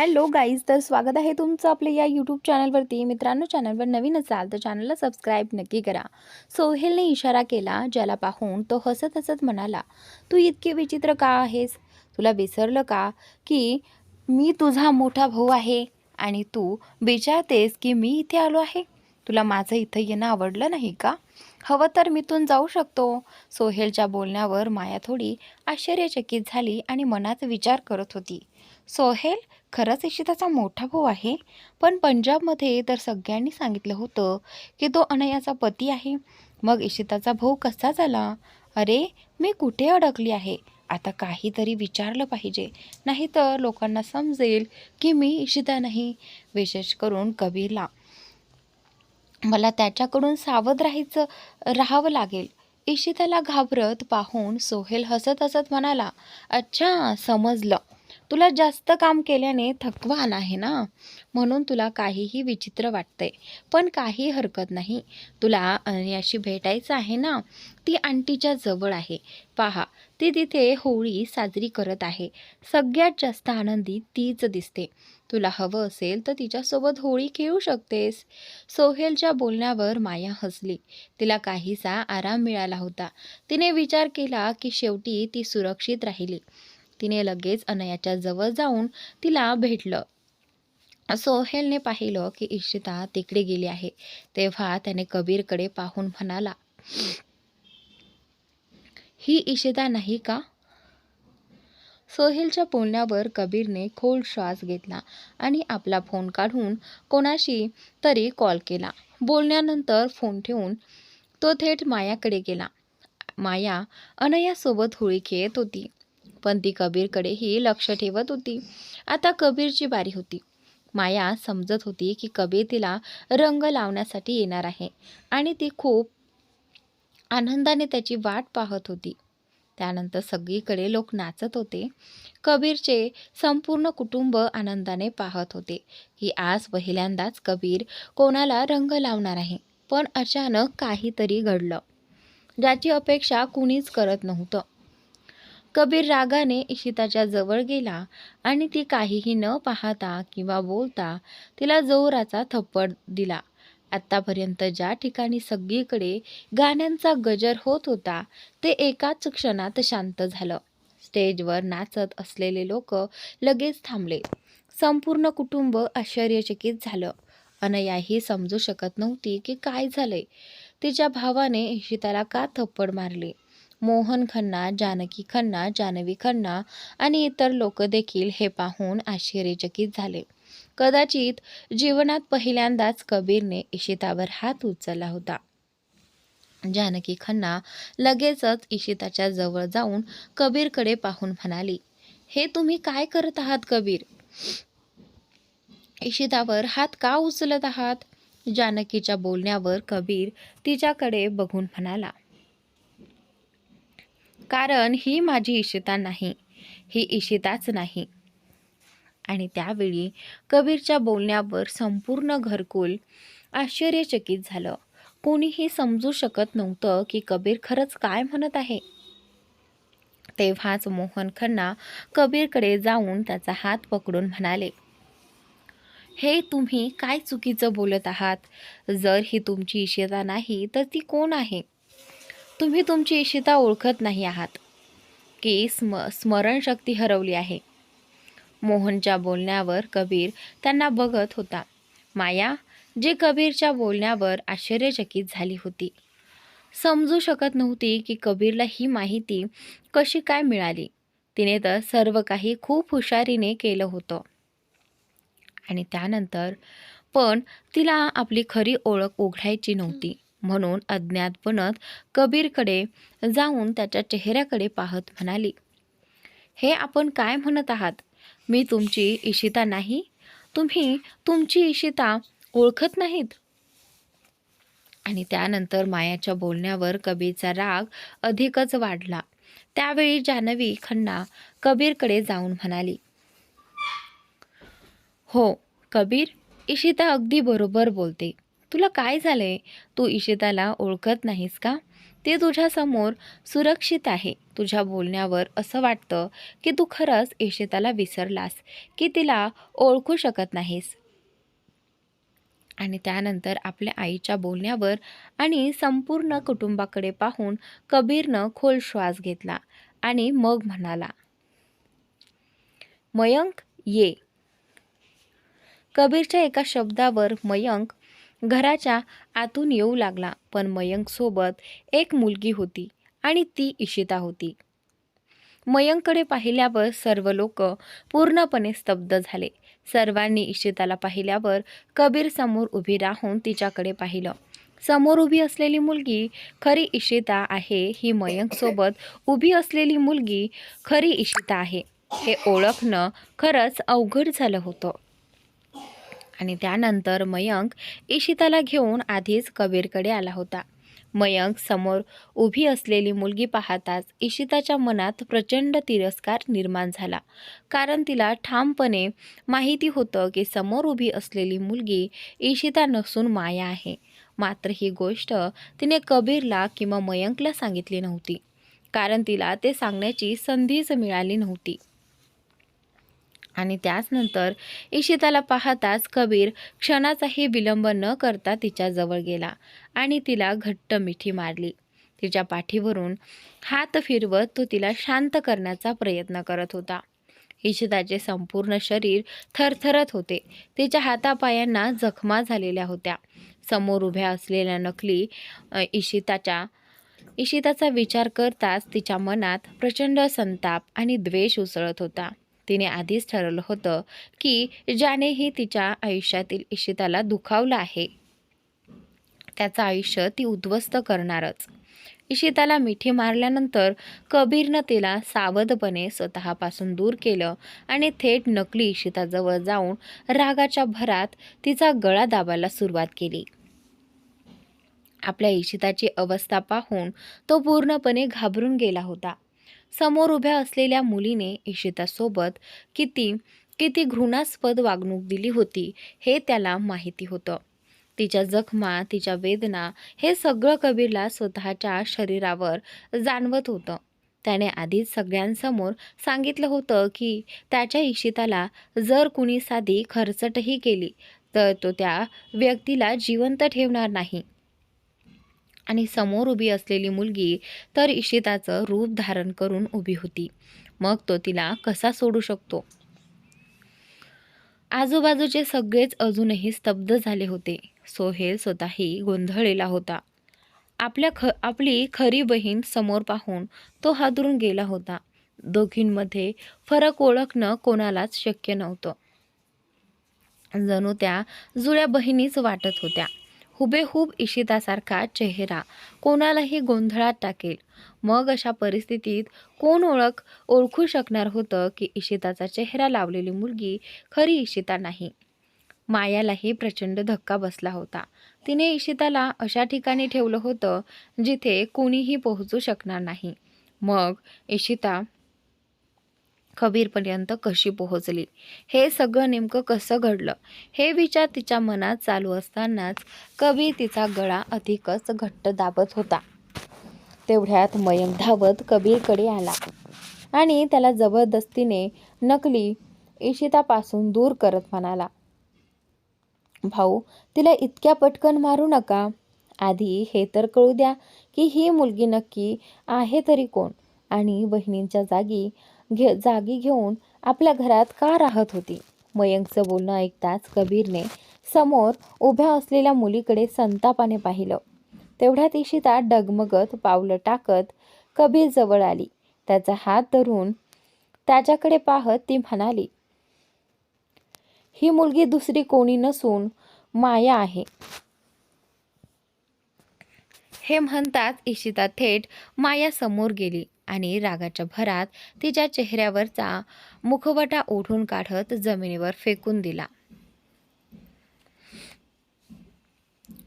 Hello guys तर स्वागत आहे तुमचं आपल्या या यूट्यूब चॅनलवरती. मित्रांनो चॅनलवर नवीन असाल तर चॅनलला सबस्क्राईब नक्की करा. सोहेलने इशारा केला ज्याला पाहून तो हसत हसत म्हणाला तू इतके विचित्र का आहेस? तुला विसरलं का की मी तुझा मोठा भाऊ आहे आणि तू विचारतेस की मी इथे आलो आहे? तुला माझं इथं येणं आवडलं नाही का? हवं तर मी जाऊ शकतो. सोहेलच्या बोलण्यावर माया थोडी आश्चर्यचकित झाली आणि मनात विचार करत होती. सोहेल खरंच इशिताचा मोठा भाऊ आहे. पण पंजाबमध्ये तर सगळ्यांनी सांगितलं होतं की तो अनयाचा पती आहे. मग इशिताचा भाऊ कसा झाला? अरे मी कुठे अडकली आहे? आता काहीतरी विचारलं पाहिजे. नाही तर लोकांना समजेल की मी इशिता नाही. विशेष करून कबीरला. मला त्याच्याकडून सावध राहायचं राहावं लागेल. इशिताला घाबरत पाहून सोहेल हसत हसत म्हणाला अच्छा समजलं. तुला जास्त काम केल्याने थकवा आला आहे ना? म्हणून तुला काहीही विचित्र वाटतंय. पण काही हरकत नाही. तुला अनयाशी भेटायचं आहे ना? ती आंटीच्या जवळ आहे. पहा ती तिथे होळी साजरी करत आहे. सगळ्यात जास्त आनंदी तीच दिसते. तुला हवं असेल तर तिच्यासोबत होळी खेळू शकतेस. सोहेलच्या बोलण्यावर माया हसली. तिला काहीसा आराम मिळाला होता. तिने विचार केला की शेवटी ती सुरक्षित राहिली. तिने लगेच अनयाच्या जवळ जाऊन तिला भेटलं. सोहेलने पाहिलं की इशिता तिकडे गेली आहे. तेव्हा त्याने कबीरकडे पाहून म्हणाला ही इशिता नाही का? सोहेलच्या बोलण्यावर कबीरने खोल श्वास घेतला आणि आपला फोन काढून कोणाशी तरी कॉल केला. बोलण्यानंतर फोन ठेवून तो थेट मायाकडे गेला. माया अनयासोबत होळी खेळत होती. पण ती कबीरकडेही लक्ष ठेवत होती. आता कबीरची बारी होती. माया समजत होती की कबीर तिला रंग लावण्यासाठी येणार आहे आणि ती खूप आनंदाने त्याची वाट पाहत होती. त्यानंतर सगळीकडे लोक नाचत होते. कबीरचे संपूर्ण कुटुंब आनंदाने पाहत होते की आज पहिल्यांदाच कबीर कोणाला रंग लावणार आहे पण अचानक काहीतरी घडलं. ज्याची अपेक्षा कुणीच करत नव्हतं. कबीर रागाने इशिताच्या जवळ गेला आणि ती काहीही न पाहता किंवा बोलता तिला जोराचा थप्पड दिला. आत्तापर्यंत ज्या ठिकाणी सगळीकडे गाण्यांचा गजर होत होता ते एकाच क्षणात शांत झालं. स्टेजवर नाचत असलेले लोक लगेच थांबले. संपूर्ण कुटुंब आश्चर्यचकित झालं. अनयाही समजू शकत नव्हती की काय झालंय. तिच्या भावाने इशिताला का थप्पड मारली? मोहन खन्ना जानकी खन्ना जानवी खन्ना आणि इतर लोक देखील हे पाहून आश्चर्यचकित झाले. कदाचित जीवनात पहिल्यांदाच कबीरने इशितावर हात उचलला होता. जानकी खन्ना लगेचच इशिताच्या जवळ जाऊन कबीरकडे पाहून म्हणाली हे तुम्ही काय करत आहात कबीर? इशितावर हात का उचलत आहात? जानकीच्या बोलण्यावर कबीर तिच्याकडे बघून म्हणाला कारण ही माझी इशिता नाही. ही इशिताच नाही. आणि त्यावेळी कबीरच्या बोलण्यावर संपूर्ण घरकुल आश्चर्यचकित झालं. कोणीही समजू शकत नव्हतं की कबीर खरंच काय म्हणत आहे. तेव्हाच मोहन खन्ना कबीरकडे जाऊन त्याचा हात पकडून म्हणाले हे तुम्ही काय चुकीचं बोलत आहात? जर ही तुमची इशिता नाही तर ती कोण आहे? तुम्ही तुमची इशिता ओळखत नाही आहात. की स्म स्मरणशक्ती हरवली आहे. मोहनच्या बोलण्यावर कबीर त्यांना बघत होता. माया जी कबीरच्या बोलण्यावर आश्चर्यचकित झाली होती. समजू शकत नव्हती की कबीरला ही माहिती कशी काय मिळाली. तिने तर सर्व काही खूप हुशारीने केलं होतं. आणि त्यानंतर पण तिला आपली खरी ओळख उघडायची नव्हती. म्हणून अज्ञात बनत कबीरकडे जाऊन त्याच्या चेहऱ्याकडे पाहत म्हणाली हे आपण काय म्हणत आहात? मी तुमची इशिता नाही? तुम्ही तुमची इशिता ओळखत नाहीत? आणि त्यानंतर मायाच्या बोलण्यावर कबीरचा राग अधिकच वाढला. त्यावेळी जानवी खन्ना कबीरकडे जाऊन म्हणाली हो कबीर इशिता अगदी बरोबर बोलते. तुला काय झालंय? तू इशिताला ओळखत नाहीस का? ते तुझ्यासमोर सुरक्षित आहे. तुझ्या बोलण्यावर असं वाटतं की तू खरंच इशिताला विसरलास की तिला ओळखू शकत नाहीस. आणि त्यानंतर आपल्या आईच्या बोलण्यावर आणि संपूर्ण कुटुंबाकडे पाहून कबीरनं खोल श्वास घेतला आणि मग म्हणाला मयंक ये. कबीरच्या एका शब्दावर मयंक घराच्या आतून येऊ लागला पण मयंकसोबत एक मुलगी होती आणि ती इशिता होती. मयंककडे पाहिल्यावर सर्व लोक पूर्णपणे स्तब्ध झाले. सर्वांनी इशिताला पाहिल्यावर कबीर समोर उभी राहून तिच्याकडे पाहिलं. समोर उभी असलेली मुलगी खरी इशिता आहे ही मयंकसोबत उभी असलेली मुलगी खरी इशिता आहे. हे ओळखणं खरंच अवघड झालं होतं. आणि त्यानंतर मयंक इशिताला घेऊन आधीच कबीरकडे आला होता. मयंक समोर उभी असलेली मुलगी पाहताच इशिताच्या मनात प्रचंड तिरस्कार निर्माण झाला. कारण तिला ठामपणे माहिती होतं की समोर उभी असलेली मुलगी इशिता नसून माया आहे. मात्र ही गोष्ट तिने कबीरला किंवा मयंकला सांगितली नव्हती. कारण तिला ते सांगण्याची संधीच मिळाली नव्हती. आणि त्याचनंतर इशिताला पाहताच कबीर क्षणाचाही विलंब न करता तिच्याजवळ गेला आणि तिला घट्ट मिठी मारली. तिच्या पाठीवरून हात फिरवत तो तिला शांत करण्याचा प्रयत्न करत होता. इशिताचे संपूर्ण शरीर थरथरत होते. तिच्या हातापायांना जखमा झालेल्या होत्या. समोर उभ्या असलेल्या नकली इशिताच्या इशिताचा विचार करताच तिच्या मनात प्रचंड संताप आणि द्वेष उसळत होता. तिने आधीच ठरवलं होतं की ज्यानेही तिच्या आयुष्यातील इशिताला दुखावलं आहे. त्याचं आयुष्य ती उद्ध्वस्त करणारच. इशिताला मिठी मारल्यानंतर कबीरनं तिला सावधपणे स्वतःपासून दूर केलं आणि थेट नकली इशिताजवळ जाऊन रागाच्या भरात तिचा गळा दाबायला सुरुवात केली. आपल्या इशिताची अवस्था पाहून तो पूर्णपणे घाबरून गेला होता. समोर उभ्या असलेल्या मुलीने इशितासोबत किती किती घृणास्पद वागणूक दिली होती हे त्याला माहिती होतं. तिच्या जखमा तिच्या वेदना हे सगळं कबीरला स्वतःच्या शरीरावर जाणवत होतं. त्याने आधीच सगळ्यांसमोर सांगितलं होतं की त्याच्या इशिताला जर कुणी साधी खरचटही केली तर तो त्या व्यक्तीला जिवंत ठेवणार नाही. आणि समोर उभी असलेली मुलगी तर इशिताचं रूप धारण करून उभी होती. मग तो तिला कसा सोडू शकतो? आजूबाजूचे सगळेच अजूनही स्तब्ध झाले होते. सोहेल स्वतःही गोंधळलेला होता. आपल्या ख आपली खरी बहीण समोर पाहून तो हादरून गेला होता. दोघींमध्ये फरक ओळखणं कोणालाच शक्य नव्हतं. जणू त्या जुळ्या बहिणीच वाटत होत्या. हुबेहूब इशितासारखा चेहरा. कोणालाही गोंधळात टाकेल. मग अशा परिस्थितीत कोण ओळख ओळखू शकणार होतं की इशिताचा चेहरा लावलेली मुलगी खरी इशिता नाही? मायालाही प्रचंड धक्का बसला होता. तिने इशिताला अशा ठिकाणी ठेवलं होतं जिथे कोणीही पोहोचू शकणार नाही. मग इशिता कबीरपर्यंत कशी पोहोचली? हे सगळं नेमकं कसं घडलं? हे विचार तिच्या मनात चालू असतानाच कबीर तिचा गळा अधिकच घट्ट दाबत होता. तेवढ्यात मयंक धावत कबीरकडे आला आणि त्याला जबरदस्तीने नकली इशितापासून दूर करत म्हणाला भाऊ तिला इतक्या पटकन मारू नका. आधी हे तर कळू द्या की ही मुलगी नक्की आहे तरी कोण. आणि बहिणींच्या जागी घे जागी घेऊन आपल्या घरात का राहत होती? मयंकचं बोलणं ऐकताच कबीरने समोर उभ्या असलेल्या मुलीकडे संतापाने पाहिलं. तेवढ्यात इशिता डगमगत पावलं टाकत कबीर जवळ आली. त्याचा हात धरून त्याच्याकडे पाहत ती म्हणाली ही मुलगी दुसरी कोणी नसून माया आहे. हे म्हणताच इशिता थेट माया समोर गेली. आणि रागाच्या भरात तिच्या चेहऱ्यावरचा मुखवटा ओढून काढत जमिनीवर फेकून दिला.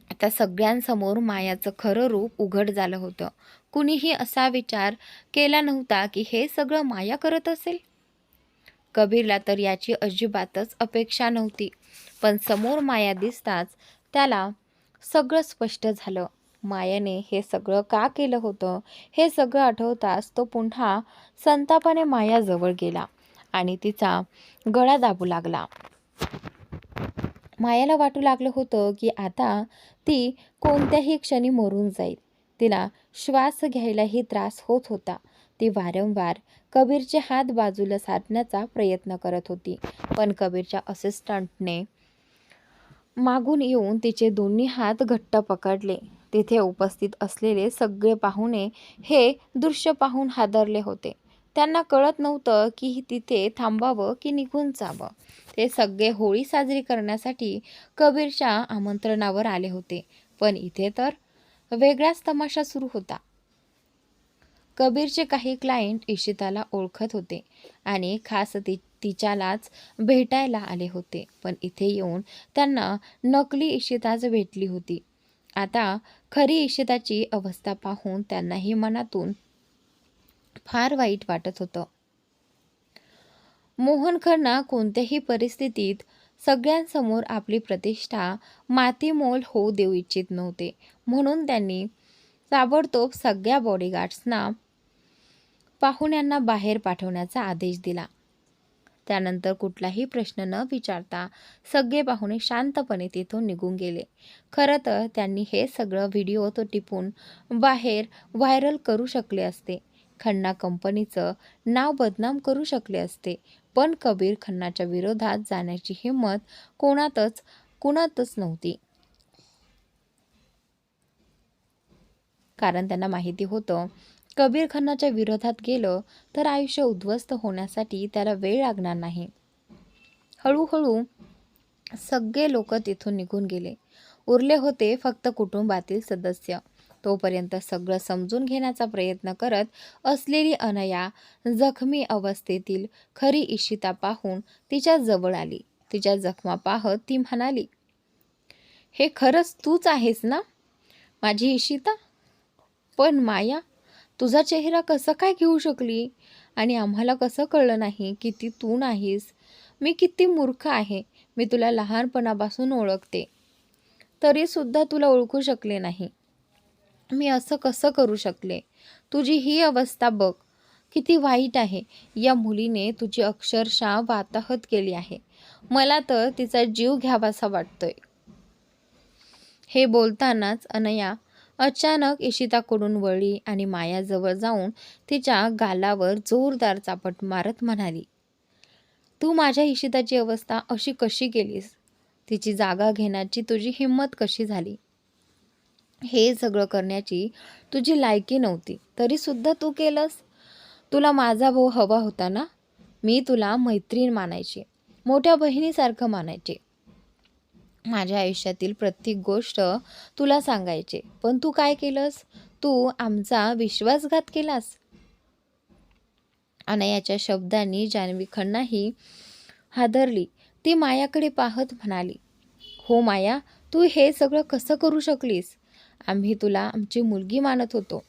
आता सगळ्यांसमोर मायाचं खरं रूप उघड झालं होतं. कुणीही असा विचार केला नव्हता की हे सगळं माया करत असेल? कबीरला तर याची अजिबातच अपेक्षा नव्हती. पण समोर माया दिसताच त्याला सगळं स्पष्ट झालं. मायाने हे सगळं का केलं होतं? हे सगळं आठवताच तो पुन्हा संतापाने मायाजवळ गेला आणि तिचा गळा दाबू लागला. मायाला वाटू लागलं होतं की आता ती कोणत्याही क्षणी मरून जाईल. तिला श्वास घ्यायलाही त्रास होत होता. ती वारंवार कबीरचे हात बाजूला साधण्याचा प्रयत्न करत होती. पण कबीरच्या असिस्टंटने मागून येऊन तिचे दोन्ही हात घट्ट पकडले. तिथे उपस्थित असलेले सगळे पाहुणे हे दृश्य पाहून हादरले होते. त्यांना कळत नव्हतं की तिथे थांबावं की निघून जावं. ते सगळे होळी साजरी करण्यासाठी कबीरच्या आमंत्रणावर आले होते. पण इथे तर वेगळाच तमाशा सुरू होता. कबीरचे काही क्लायंट इशिताला ओळखत होते आणि खास ती तिच्यालाच भेटायला आले होते. पण इथे येऊन त्यांना नकली इशिताच भेटली होती. आता खरी इशिताची अवस्था पाहून त्यांनाही मनातून फार वाईट वाटत होतं. मोहन खन्ना कोणत्याही परिस्थितीत सगळ्यांसमोर आपली प्रतिष्ठा मातीमोल होऊ देऊ इच्छित नव्हते. म्हणून त्यांनी ताबडतोब सगळ्या बॉडीगार्ड्सना पाहुण्यांना बाहेर पाठवण्याचा आदेश दिला. त्यानंतर कुठलाही प्रश्न न विचारता सगळे पाहुणे शांतपणे तिथून निघून गेले. खरं तर त्यांनी हे सगळं व्हिडिओ तो टिपून बाहेर व्हायरल करू शकले असते. खन्ना कंपनीचं नाव बदनाम करू शकले असते. पण कबीर खन्नाच्या विरोधात जाण्याची हिंमत कोणातच कुणातच नव्हती. कारण त्यांना माहिती होतं कबीर खन्नाच्या विरोधात गेलं तर आयुष्य उद्ध्वस्त होण्यासाठी त्याला वेळ लागणार नाही. हळूहळू सगळे लोक तिथून निघून गेले. उरले होते फक्त कुटुंबातील सदस्य. तोपर्यंत सगळं समजून घेण्याचा प्रयत्न करत असलेली अनया जखमी अवस्थेतील खरी इशिता पाहून तिच्या जवळ आली. तिच्या जखमा पाहत ती म्हणाली हे खरंच तूच आहेस ना? माझी इशिता? पण माया तुझा चेहरा कसा काय घेऊ शकली? आणि आम्हाला कसं कळलं नाही की ती तू नाहीस? मी किती मूर्ख आहे मी तुला लहानपणापासून ओळखते. तरीसुद्धा तुला ओळखू शकले नाही. मी असं कसं करू शकले? तुझी ही अवस्था बघ. किती वाईट आहे. या मुलीने तुझी अक्षरशः वाताहत केली आहे. मला तर तिचा जीव घ्यावासा वाटतोय. हे बोलतानाच अनया अचानक इशिताकडून वळली आणि मायाजवळ जाऊन तिच्या गालावर जोरदार चापट मारत म्हणाली तू माझ्या इशिताची अवस्था अशी कशी केलीस? तिची जागा घेण्याची तुझी हिंमत कशी झाली? हे सगळं करण्याची तुझी लायकी नव्हती तरीसुद्धा तू केलंस? तुला माझा भाऊ हवा होता ना? मी तुला मैत्रीण मानायची मोठ्या बहिणीसारखं मानायचे. माझ्या आयुष्यातील प्रत्येक गोष्ट तुला सांगायचे. पण तू काय केलंस? तू आमचा विश्वासघात केलास. अनयाच्या शब्दांनी जान्हवी खन्नाही हादरली. ती मायाकडे पाहत म्हणाली हो माया तू हे सगळं कसं करू शकलीस? आम्ही तुला आमची मुलगी मानत होतो.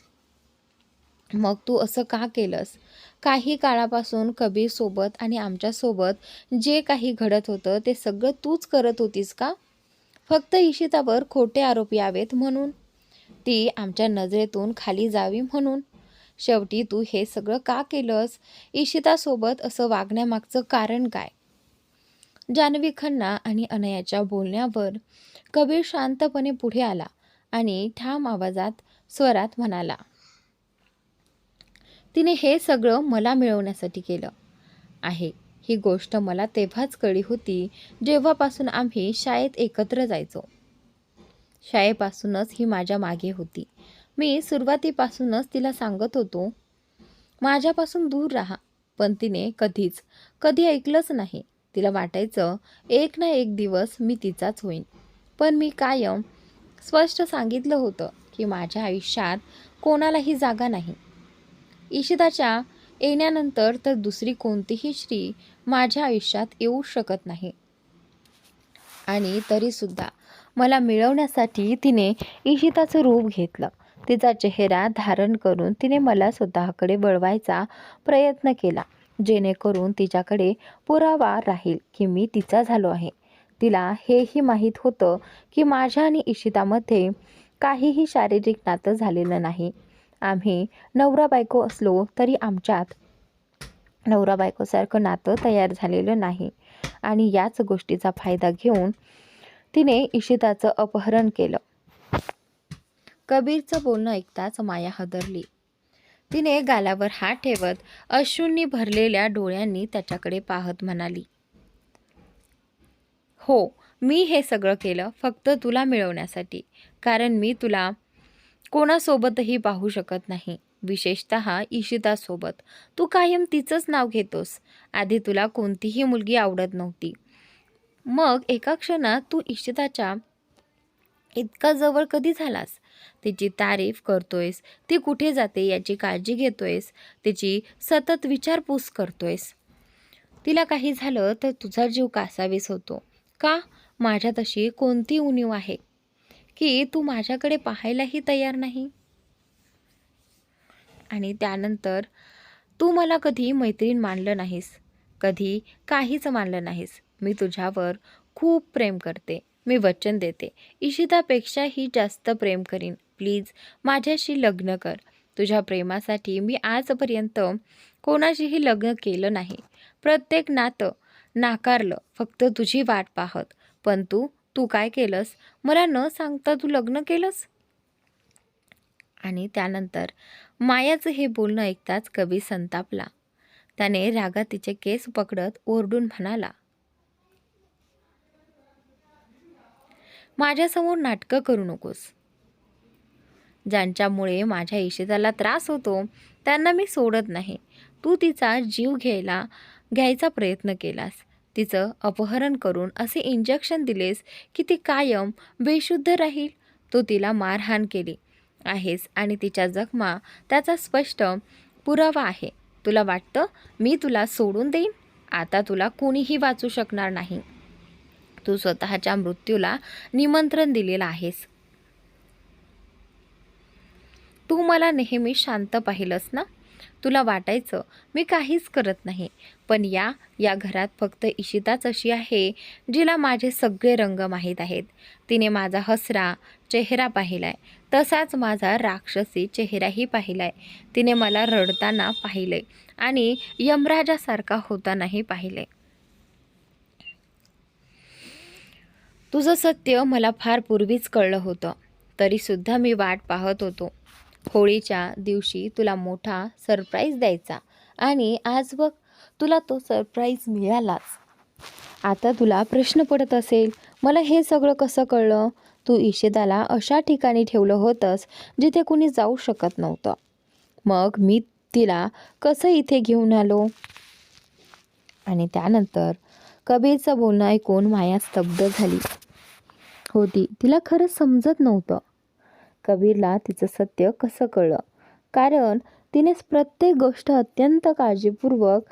मग तू असं का केलंस? काही काळापासून कबीरसोबत आणि आमच्यासोबत जे काही घडत होतं ते सगळं तूच करत होतीस का? फक्त इशितावर खोटे आरोप यावेत म्हणून. ती आमच्या नजरेतून खाली जावी म्हणून. शेवटी तू हे सगळं का केलंस? इशितासोबत असं वागण्यामागचं कारण काय? जान्हवी खन्ना आणि अनयाच्या बोलण्यावर कबीर शांतपणे पुढे आला आणि ठाम आवाजात स्वरात म्हणाला तिने हे सगळं मला मिळवण्यासाठी केलं आहे. ही गोष्ट मला तेव्हाच कळी होती जेव्हापासून आम्ही शाळेत एकत्र जायचो. शाळेपासूनच ही माझ्या मागे होती. मी सुरुवातीपासूनच तिला सांगत होतो माझ्यापासून दूर राहा. पण तिने कधीच कधी ऐकलंच नाही. तिला वाटायचं एक ना एक दिवस मी तिचाच होईन. पण मी कायम स्पष्ट सांगितलं होतं की माझ्या आयुष्यात कोणालाही जागा नाही. इशिताच्या येण्यानंतर तर दुसरी कोणतीही स्त्री माझ्या आयुष्यात येऊ शकत नाही. आणि तरीसुद्धा मला मिळवण्यासाठी तिने इशिताचं रूप घेतलं. तिचा चेहरा धारण करून तिने मला स्वतःकडे वळवायचा प्रयत्न केला जेणेकरून तिच्याकडे पुरावा राहील की मी तिचा झालो आहे. तिला हेही माहीत होतं की माझ्या आणि इशितामध्ये काहीही शारीरिक नातं झालेलं नाही. आम्ही नवरा बायको असलो तरी आमच्यात नवरा बायकोसारखं नातं तयार झालेलं नाही. आणि याच गोष्टीचा फायदा घेऊन तिने इशिताचं अपहरण केलं. कबीरचं बोलणं ऐकताच माया हदरली. तिने गालावर हात ठेवत अश्रूंनी भरलेल्या डोळ्यांनी त्याच्याकडे पाहत म्हणाली हो मी हे सगळं केलं फक्त तुला मिळवण्यासाठी. कारण मी तुला कोणासोबतही पाहू शकत नाही. विशेषत इशितासोबत. तू कायम तिचंच नाव घेतोस. आधी तुला कोणतीही मुलगी आवडत नव्हती. मग एका क्षणात तू इशिताच्या इतका जवळ कधी झालास? तिची तारीफ करतोयस. ती कुठे जाते याची काळजी घेतोयस. तिची सतत विचारपूस करतोयस. तिला काही झालं तर तुझा जीव कासावीस होतो. का? माझ्या तशी कोणती उणीव आहे? की तू माझ्याकडे पाहायलाही तयार नाही? आणि त्यानंतर तू मला कधी मैत्रीण मानलं नाहीस. कधी काहीच मानलं नाहीस. मी तुझ्यावर खूप प्रेम करते. मी वचन देते. इशितापेक्षाही जास्त प्रेम करीन. प्लीज माझ्याशी लग्न कर. तुझ्या प्रेमासाठी मी आजपर्यंत कोणाशीही लग्न केलं नाही. प्रत्येक नातं नाकारलं. फक्त तुझी वाट पाहत. पण तू तू काय केलंस? मला न सांगता तू लग्न केलंस? आणि त्यानंतर मायाचं हे बोलणं ऐकताच कवी संतापला. त्याने रागात तिचे केस पकडत ओरडून म्हणाला माझ्यासमोर नाटकं करू नकोस. ज्यांच्यामुळे माझ्या इशिताला त्रास होतो त्यांना मी सोडत नाही. तू तिचा जीव घ्यायला घ्यायचा प्रयत्न केलास. तिचं अपहरण करून असे इंजेक्शन दिलेस की ती कायम बेशुद्ध राहील. तू तिला मारहाण केली. आहेस आणि तिच्या जखमा त्याचा स्पष्ट पुरावा आहे. तुला वाटतं मी तुला सोडून देईन? आता तुला कोणीही वाचू शकणार नाही. तू स्वतःच्या मृत्यूला निमंत्रण दिलेलं आहेस. तू मला नेहमी शांत पाहिलंस ना? तुला वाटायचं मी काहीच करत नाही पण या या घरात फक्त इशिताच अशी आहे जिला माझे सगळे रंग माहीत आहेत. तिने माझा हसरा चेहरा पाहिलाय. तसाच माझा राक्षसी चेहराही पाहिलाय. तिने मला रडताना पाहिले आणि यमराजासारखा होतानाही पाहिले. तुझं सत्य मला फार पूर्वीच कळलं होतं. तरीसुद्धा मी वाट पाहत होतो. होळीच्या दिवशी तुला मोठा सरप्राईज द्यायचा आणि आज बघ तुला तो सरप्राईज मिळालाच. आता तुला प्रश्न पडत असेल मला हे सगळं कसं कळलं? तू इशेदाला अशा ठिकाणी ठेवलं होतंस जिथे कुणी जाऊ शकत नव्हतं. मग मी तिला कसं इथे घेऊन आलो? आणि त्यानंतर कबीरचं बोलणं ऐकून माया स्तब्ध झाली. होती तिला खरंच समजत नव्हतं. कबीरला तिचं सत्य कसं कळलं? कारण तिने प्रत्येक गोष्ट अत्यंत काळजीपूर्वक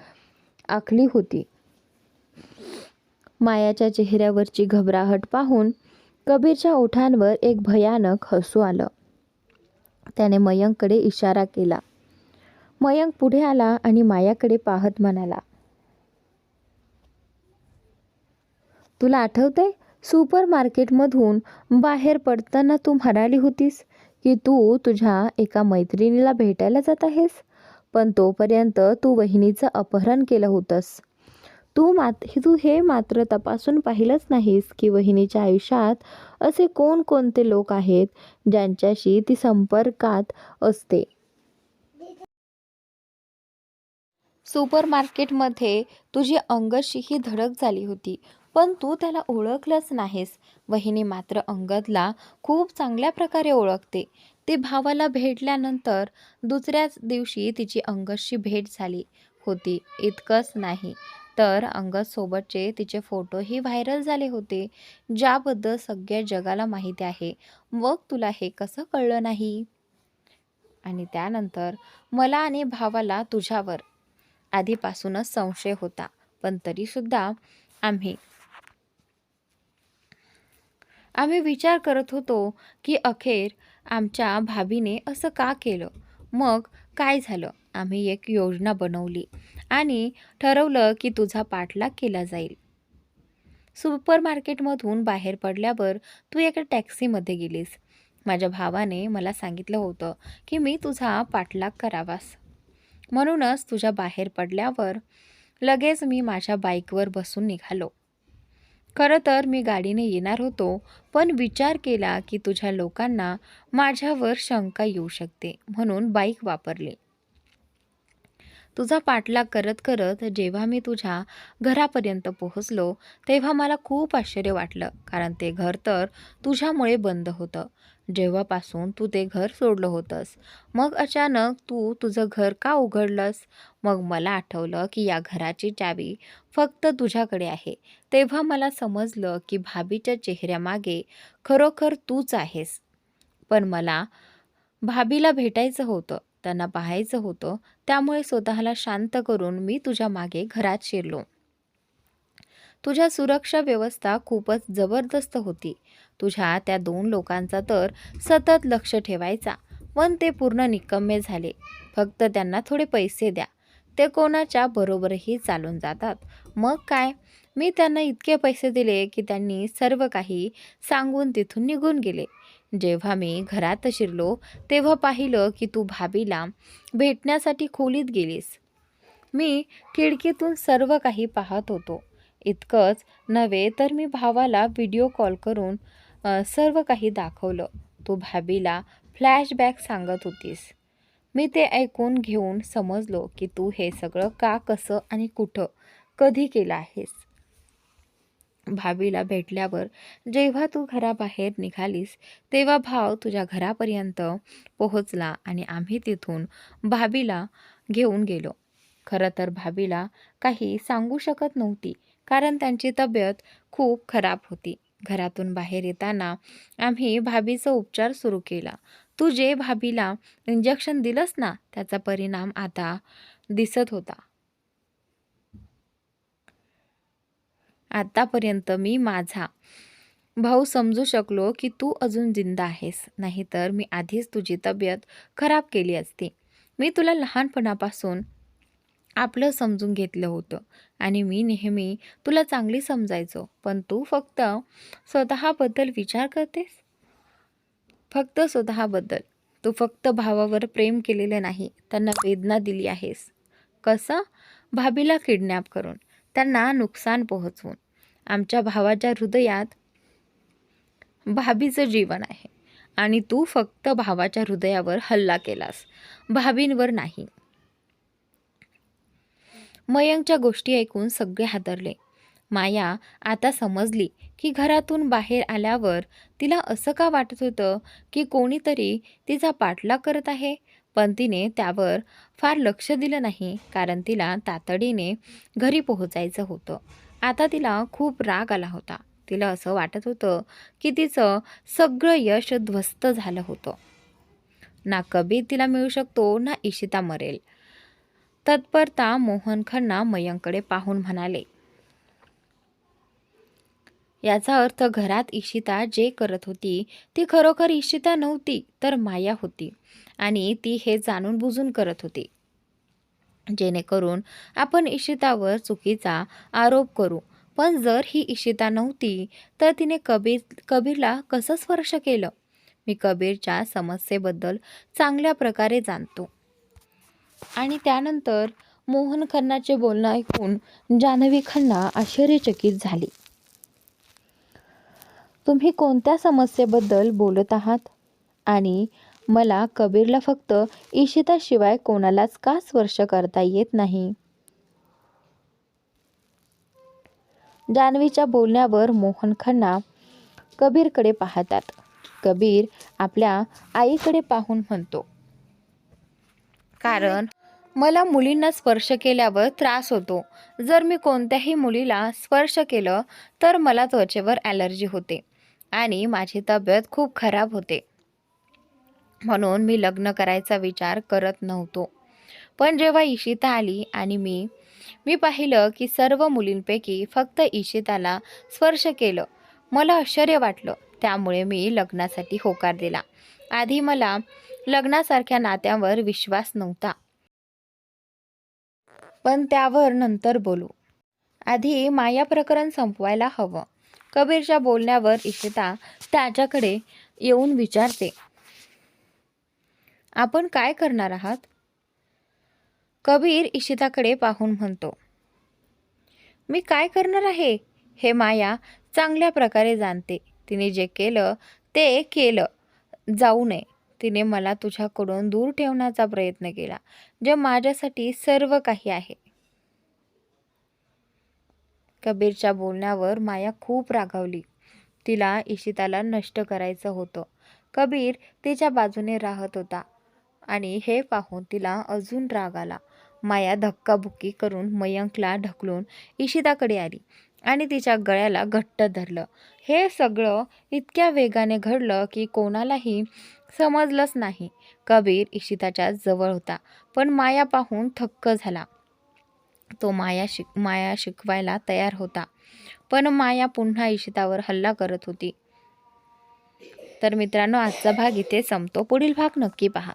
आखली होती. मायाच्या चेहऱ्यावरची घबराहट पाहून कबीरच्या ओठांवर एक भयानक हसू आलं. त्याने मयंककडे इशारा केला. मयंक पुढे आला आणि मायाकडे पाहत म्हणाला तुला आठवतंय सुपर मार्केटमधून बाहेर पडताना तू म्हणाली होतीस की तू तुझ्या एका मैत्रिणीला भेटायला जात आहेस? पण तोपर्यंत तू वहिनीचं अपहरण केलं होतंस. तू मात तू हे मात्र तपासून पाहिलंच नाहीस की वहिनीच्या आयुष्यात असे कोणकोणते लोक आहेत ज्यांच्याशी ती संपर्कात असते? सुपर मार्केटमध्ये तुझी अंगदशीही धडक झाली होती पण तू त्याला ओळखलंच नाहीस. वहिनी मात्र अंगदला खूप चांगल्या प्रकारे ओळखते. ते भावाला भेटल्यानंतर दुसऱ्याच दिवशी तिची अंगदशी भेट झाली होती. इतकंच नाही. तर अंगदसोबतचे तिचे फोटोही व्हायरल झाले होते ज्याबद्दल सगळ्या जगाला माहिती आहे. मग तुला हे कसं कळलं नाही? आणि त्यानंतर मला आणि भावाला तुझ्यावर आधीपासूनच संशय होता पण तरीसुद्धा आम्ही आम्ही विचार करत होतो की अखेर आमच्या भाभीने असं का केलं? मग काय झालं? आम्ही एक योजना बनवली आणि ठरवलं की तुझा पाठलाग केला जाईल. सुपर मार्केटमधून बाहेर पडल्यावर तू एका टॅक्सीमध्ये गेलीस. माझ्या भावाने मला सांगितलं होतं की मी तुझा पाठलाग करावास. म्हणूनच तुझ्या बाहेर पडल्यावर लगेच मी माझ्या बाईकवर बसून निघालो. खरं तर मी गाडीने येणार होतो पण विचार केला की तुझ्या लोकांना माझ्यावर शंका येऊ शकते म्हणून बाईक वापरली. तुझा पाठलाग करत करत जेव्हा मी तुझ्या घरापर्यंत पोहोचलो तेव्हा मला खूप आश्चर्य वाटलं कारण ते घर तर तुझ्यामुळे बंद होतं. जेव्हापासून तू ते घर सोडलं होतंस मग अचानक तू तुझं घर का उघडलंस? मग मला आठवलं की या घराची चावी फक्त तुझ्याकडे आहे. तेव्हा मला समजलं की भाभीच्या चेहऱ्यामागे खरोखर तूच आहेस. पण मला भाभीला भेटायचं होतं. त्यांना पाहायचं होतं त्यामुळे स्वतःला शांत करून मी तुझ्या मागे घरात शिरलो. तुझ्या सुरक्षा व्यवस्था खूपच जबरदस्त होती. तुझ्या त्या दोन लोकांचा तर सतत लक्ष ठेवायचा पण ते पूर्ण निकम्मे झाले. फक्त त्यांना थोडे पैसे द्या. ते कोणाच्या बरोबरही चालून जातात. मग काय? मी त्यांना इतके पैसे दिले की त्यांनी सर्व काही सांगून तिथून निघून गेले. जेव्हा मी घरात शिरलो तेव्हा पाहिलं की तू भाभीला भेटण्यासाठी खोलीत गेलीस. मी खिडकीतून सर्व काही पाहत होतो. इतकंच नव्हे तर मी भावाला व्हिडिओ कॉल करून सर्व काही दाखवलं. तू भाभीला फ्लॅशबॅक सांगत होतीस. मी ते ऐकून घेऊन समजलो की तू हे सगळं का कसं आणि कुठं कधी केलं आहेस. भाभीला भेटल्यावर जेव्हा तू घराबाहेर निघालीस तेव्हा भाव तुझ्या घरापर्यंत पोहोचला आणि आम्ही तिथून भाभीला घेऊन गेलो. खरं तर भाभीला काही सांगू शकत नव्हती कारण त्यांची तब्येत खूप खराब होती. घरातून बाहेर येताना आम्ही भाभीचा उपचार सुरू केला. तू जे भाभीला इंजेक्शन दिलंस ना त्याचा परिणाम आता दिसत होता. आतापर्यंत मी माझा भाऊ समजू शकलो की तू अजून जिंदा आहेस. नाहीतर मी आधीच तुझी तब्येत खराब केली असती. मी तुला लहानपणापासून आपलं समजून घेतलं होतं आणि मी नेहमी तुला चांगली समजायचो. पण तू फक्त स्वतःबद्दल विचार करतेस? फक्त स्वतःबद्दल. तू फक्त भावावर प्रेम केलेलं नाही त्यांना वेदना दिली आहेस. कसं? भाभीला किडनॅप करून. त्यांना नुकसान पोहोचवून. आमच्या भावाच्या हृदयात भाभीचं जीवन आहे आणि तू फक्त भावाच्या हृदयावर हल्ला केलास. भाभींवर नाही. मयंकच्या गोष्टी ऐकून सगळे हादरले. माया आता समजली की घरातून बाहेर आल्यावर तिला असं का वाटत होतं की कोणीतरी तिचा पाठलाग करत आहे? पण तिने त्यावर फार लक्ष दिलं नाही कारण तिला तातडीने घरी पोहोचायचं होतं. आता तिला खूप राग आला होता. तिला असं वाटत होतं की तिचं सगळं यश ध्वस्त झालं होतं. ना कबीर तिला मिळू शकतो ना इशिता मरेल. तत्परता मोहन खन्ना मयंकडे पाहून म्हणाले याचा अर्थ घरात इशिता जे करत होती ती खरोखर इशिता नव्हती तर माया होती. आणि ती हे जाणून बुजून करत होती. जेणेकरून आपण इशितावर चुकीचा आरोप करू. पण जर ही इशिता नव्हती तर तिने कबीर कबीरला कसं स्पर्श केलं? मी कबीरच्या समस्येबद्दल चांगल्या प्रकारे जाणतो. आणि त्यानंतर मोहन खन्नाचे बोलणं ऐकून जान्हवी खन्ना आश्चर्यचकित झाली. तुम्ही कोणत्या समस्येबद्दल बोलत आहात? आणि मला कबीरला फक्त इशिताशिवाय कोणालाच का स्पर्श करता येत नाही? जान्हवीच्या बोलण्यावर मोहन खन्ना कबीरकडे पाहतात. कबीर आपल्या आईकडे पाहून म्हणतो कारण मला मुलींना स्पर्श केल्यावर त्रास होतो. जर मी कोणत्याही मुलीला स्पर्श केलं तर मला त्वचेवर ॲलर्जी होते. आणि माझी तब्येत खूप खराब होते. म्हणून मी लग्न करायचा विचार करत नव्हतो. पण जेव्हा इशिता आली आणि मी मी पाहिलं की सर्व मुलींपैकी फक्त इशिताला स्पर्श केलं. मला आश्चर्य वाटलं. त्यामुळे मी लग्नासाठी होकार दिला. आधी मला लग्नासारख्या नात्यावर विश्वास नव्हता. पण त्यावर नंतर बोलू. आधी माया प्रकरण संपवायला हवं. कबीरच्या बोलण्यावर इशिता त्याच्याकडे येऊन विचारते आपण काय करणार आहात? कबीर इशिताकडे पाहून म्हणतो मी काय करणार आहे? हे माया चांगल्या प्रकारे जाणते. तिने जे केलं ते केलं. जाऊ नये. तिने मला तुझ्याकडून दूर ठेवण्याचा प्रयत्न केला जे माझ्यासाठी सर्व काही आहे. कबीरच्या बोलण्यावर माया खूप रागावली. तिला इशिताला नष्ट करायचं होतं. कबीर तिच्या बाजूने राहत होता आणि हे पाहून तिला अजून राग आला. माया धक्काबुक्की करून मयंकला ढकलून इशिताकडे आली आणि तिच्या गळ्याला घट्ट धरलं. हे सगळं इतक्या वेगाने घडलं की कोणालाही समजलंच नाही. कबीर इशिताच्या जवळ होता पण माया पाहून थक्क झाला. तो माया शिक माया शिकवायला तयार होता. पण माया पुन्हा इशितावर हल्ला करत होती. तर मित्रांनो आजचा भाग इथे संपतो. पुढील भाग नक्की पहा.